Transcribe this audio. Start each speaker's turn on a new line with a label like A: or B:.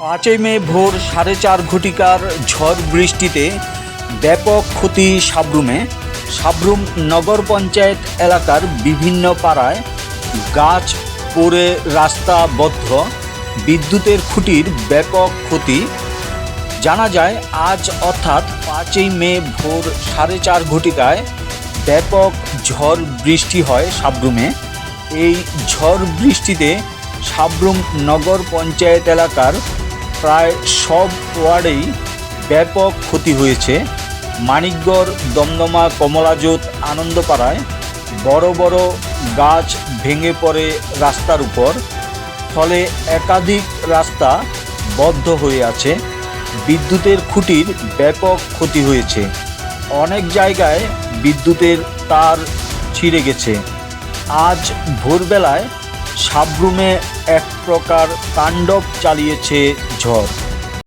A: পাঁচই মে ভোর সাড়ে চার ঘটিকার ঝড় বৃষ্টিতে ব্যাপক ক্ষতি সাবরুমে সাবরুম নগর পঞ্চায়েত এলাকার বিভিন্ন পাড়ায় গাছ পড়ে রাস্তা বদ্ধ। বিদ্যুতের খুঁটির ব্যাপক ক্ষতি। জানা যায়, আজ অর্থাৎ পাঁচই মে ভোর সাড়ে চার ঘটিকায় ব্যাপক ঝড় বৃষ্টি হয় সাবরুমে এই ঝড় বৃষ্টিতে সাবরুম নগর পঞ্চায়েত এলাকার প্রায় সব ওয়ার্ডেই ব্যাপক ক্ষতি হয়েছে। মানিকগড়, দমদমা, কমলাজোত, আনন্দপাড়ায় বড় বড় গাছ ভেঙে পড়ে রাস্তার উপর। ফলে একাধিক রাস্তা বদ্ধ হয়ে আছে। বিদ্যুতের খুঁটির ব্যাপক ক্ষতি হয়েছে। অনেক জায়গায় বিদ্যুতের তার ছিঁড়ে গেছে। আজ ভোরবেলায় সাবরুমে এক প্রকার তাণ্ডব চালিয়েছে ঝড়।